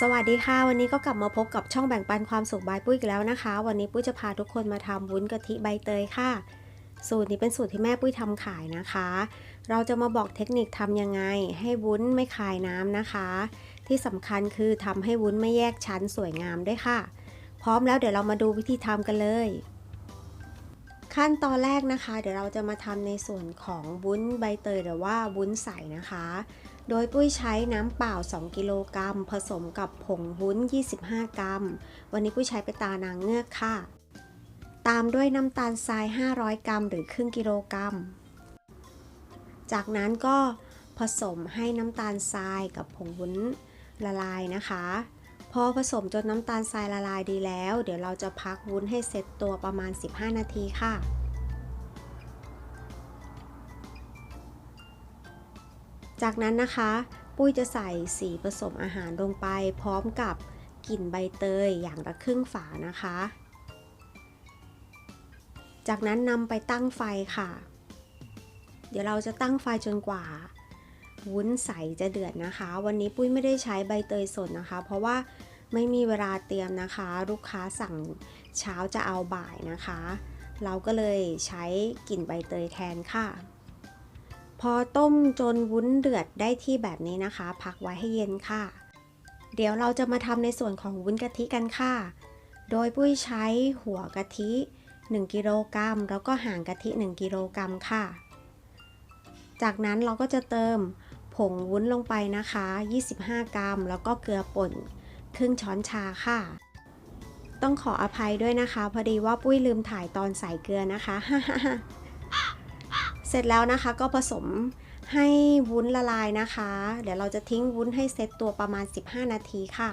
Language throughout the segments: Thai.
สวัสดีค่ะ วันนี้ก็กลับมาพบกับช่องแบ่งปันความสุขบายปุ้ยอีกแล้วนะคะ วันนี้ปุ้ยจะพาทุกคนมาทำวุ้นกะทิใบเตยค่ะ สูตรนี้เป็นสูตรที่แม่ปุ้ยทำขายนะคะ เราจะมาบอกเทคนิคทำยังไง ให้วุ้นไม่คายน้ำนะคะ ที่สำคัญคือทำให้วุ้นไม่แยกชั้นสวยงามด้วยค่ะ พร้อมแล้วเดี๋ยวเรามาดูวิธีทำกันเลย ขั้นตอนแรกนะคะ เดี๋ยวเราจะมาทำในส่วนของวุ้นใบเตยหรือว่าวุ้นใสนะคะ โดยปุ้ยใช้น้ำเปล่า 2 กิโลกรัม ผสมกับผงวุ้น 25 กรัม วันนี้ปุ้ยใช้ไปตานางเงือกค่ะ ตามด้วยน้ำตาลทราย 500 กรัม หรือครึ่งกิโลกรัม จากนั้นก็ผสมให้น้ำตาลทรายกับผงวุ้นละลายนะคะ พอผสมจนน้ำตาลทรายละลายดีแล้ว เดี๋ยวเราจะพักวุ้นให้เซ็ตตัวประมาณ 15 นาทีค่ะ จากนั้นนะคะ ปุ้ยจะใส่สีผสมอาหารลงไป พร้อมกับกลิ่นใบเตยอย่างละครึ่งฝานะคะ จากนั้นนำไปตั้งไฟค่ะ เดี๋ยวเราจะตั้งไฟจนกว่าวุ้นใสจะเดือดนะคะ วันนี้ปุ้ยไม่ได้ใช้ใบเตยสดนะคะ เพราะว่าไม่มีเวลาเตรียมนะคะ ลูกค้าสั่งเช้าจะเอาบ่ายนะคะ เราก็เลยใช้กลิ่นใบเตยแทนค่ะ พอต้มจนวุ้นเดือดได้ที่แบบนี้นะคะ พักไว้ให้เย็นค่ะ เดี๋ยวเราจะมาทำในส่วนของวุ้นกะทิกันค่ะ โดยปุ้ยใช้หัวกะทิ 1 กิโลกรัมแล้วก็หางกะทิ 1 กิโลกรัมค่ะ จากนั้นเราก็จะเติมผงวุ้นลงไปนะคะ 25 กรัม แล้วก็เกลือป่นครึ่งช้อนชาค่ะ ต้องขออภัยด้วยนะคะ พอดีว่าปุ้ยลืมถ่ายตอนใส่เกลือนะคะ เสร็จแล้วนะคะก็ผสมให้วุ้นละลายนะคะ เดี๋ยวเราจะทิ้งวุ้นให้เซตตัวประมาณ 15 นาทีค่ะ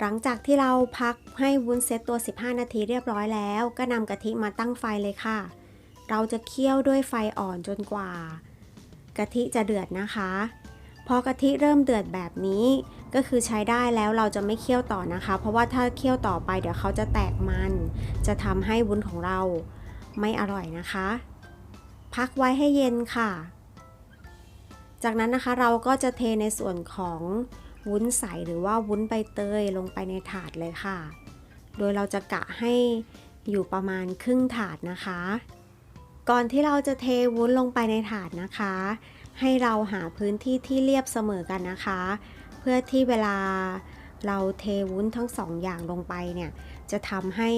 หลังจากที่เราพักให้วุ้นเซตตัว 15 นาทีเรียบร้อยแล้ว ก็นำกะทิมาตั้งไฟเลยค่ะ เราจะเคี่ยวด้วยไฟอ่อนจนกว่า กะทิจะเดือดนะคะ พอกะทิเริ่มเดือดแบบนี้ ก็คือใช้ได้แล้วเราจะไม่เคี่ยวต่อนะคะ เพราะว่าถ้าเคี่ยวต่อไปเดี๋ยวเขาจะแตกมัน จะทำให้วุ้นของเรา ไม่อร่อยนะคะ พักไว้ให้เย็นค่ะ จากนั้นนะคะเราก็จะเทในส่วนของวุ้นใสหรือว่าวุ้นใบเตยลงไปในถาดเลยค่ะ โดยเราจะกะให้อยู่ประมาณครึ่งถาดนะคะ ก่อนที่เราจะเทวุ้นลงไปในถาดนะคะ ให้เราหาพื้นที่ที่เรียบเสมอกันนะคะ เพื่อที่เวลาเราเทวุ้นทั้งสองอย่างลงไปเนี่ย จะทำให้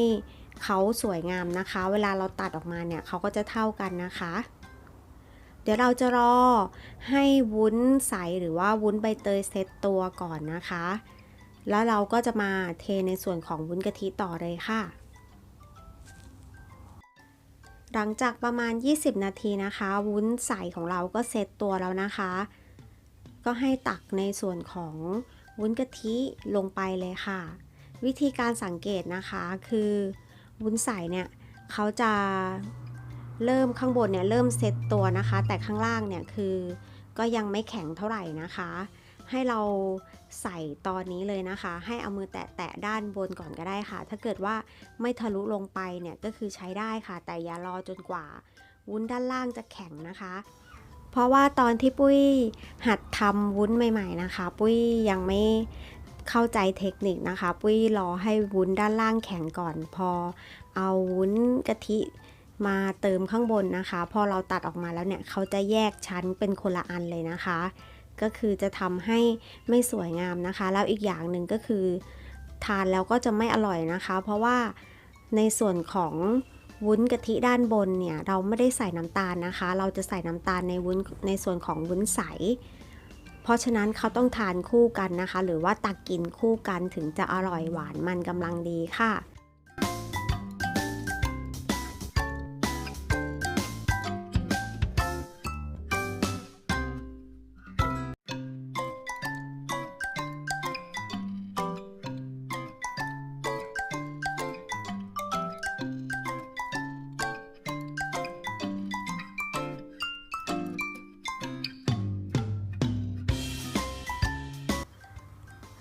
เขาสวยงามนะคะ เวลาเราตัดออกมาเนี่ยเขาก็จะเท่ากันนะคะ เดี๋ยวเราจะรอให้วุ้นใสหรือว่าวุ้นใบเตยเซตตัวก่อนนะคะ แล้วเราก็จะมาเทในส่วนของวุ้นกะทิต่อเลยค่ะ หลังจากประมาณ 20 นาทีนะคะ วุ้นใสของเราก็เซตตัวแล้วนะคะ ก็ให้ตักในส่วนของวุ้นกะทิลงไปเลยค่ะ วิธีการสังเกตนะคะคือ วุ้นใสเนี่ยเขาจะเริ่มข้างบนเนี่ยเริ่มเซตตัวนะคะ แต่ข้างล่างเนี่ยคือก็ยังไม่แข็งเท่าไหร่นะคะ ให้เราใส่ตอนนี้เลยนะคะ ให้เอามือแตะแตะด้านบนก่อนก็ได้ค่ะ ถ้าเกิดว่าไม่ทะลุลงไปเนี่ยก็คือใช้ได้ค่ะ แต่อย่ารอจนกว่าวุ้นด้านล่างจะแข็งนะคะ เพราะว่าตอนที่ปุ้ยหัดทำวุ้นใหม่ ๆนะคะ ปุ้ยยังไม่ เข้าใจเทคนิคนะคะ ปุ้ยรอให้วุ้นด้านล่างแข็งก่อน พอเอาวุ้นกะทิมาเติมข้างบนนะคะ พอเราตัดออกมาแล้วเนี่ยเขาจะแยกชั้นเป็นคนละอันเลยนะคะ ก็คือจะทำให้ไม่สวยงามนะคะ แล้วอีกอย่างหนึ่งก็คือ ทานแล้วก็จะไม่อร่อยนะคะ เพราะว่าในส่วนของวุ้นกะทิด้านบนเนี่ยเราไม่ได้ใส่น้ำตาลนะคะ เราจะใส่น้ำตาลในวุ้นในส่วนของวุ้นใส เพราะฉะนั้นเขาต้องทานคู่กันนะคะ หรือว่าตักกินคู่กันถึงจะอร่อยหวานมันกำลังดีค่ะ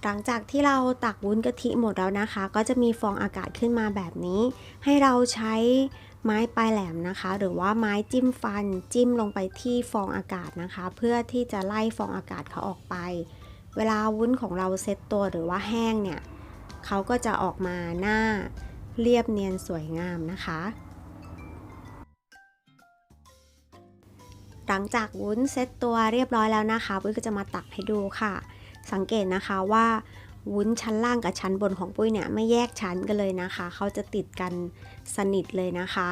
หลังจากที่เราตักวุ้นกะทิหมดแล้วนะคะ ก็จะมีฟองอากาศขึ้นมาแบบนี้ ให้เราใช้ไม้ปลายแหลมนะคะ หรือว่าไม้จิ้มฟันจิ้มลงไปที่ฟองอากาศนะคะ เพื่อที่จะไล่ฟองอากาศเขาออกไป เวลาวุ้นของเราเซ็ตตัวหรือว่าแห้งเนี่ยเขาก็จะออกมาหน้าเรียบเนียนสวยงามนะคะ หลังจากวุ้นเซ็ตตัวเรียบร้อยแล้วนะคะปุ้ยก็จะมาตักให้ดูค่ะ สังเกตนะคะว่าวุ้นชั้นล่างกับชั้นบนของปุ้ยเนี่ยไม่แยกชั้นกันเลยนะคะ เขาจะติดกันสนิทเลยนะคะ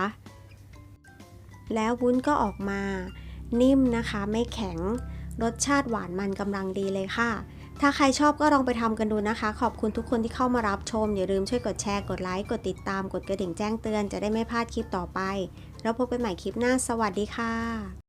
แล้ววุ้นก็ออกมานิ่มนะคะไม่แข็งรสชาติหวานมันกำลังดีเลยค่ะ ถ้าใครชอบก็ลองไปทำกันดูนะคะ ขอบคุณทุกคนที่เข้ามารับชม อย่าลืมช่วยกดแชร์ กดไลค์ กดติดตาม กดกระดิ่งแจ้งเตือน จะได้ไม่พลาดคลิปต่อไป แล้วพบกันใหม่คลิปหน้า สวัสดีค่ะ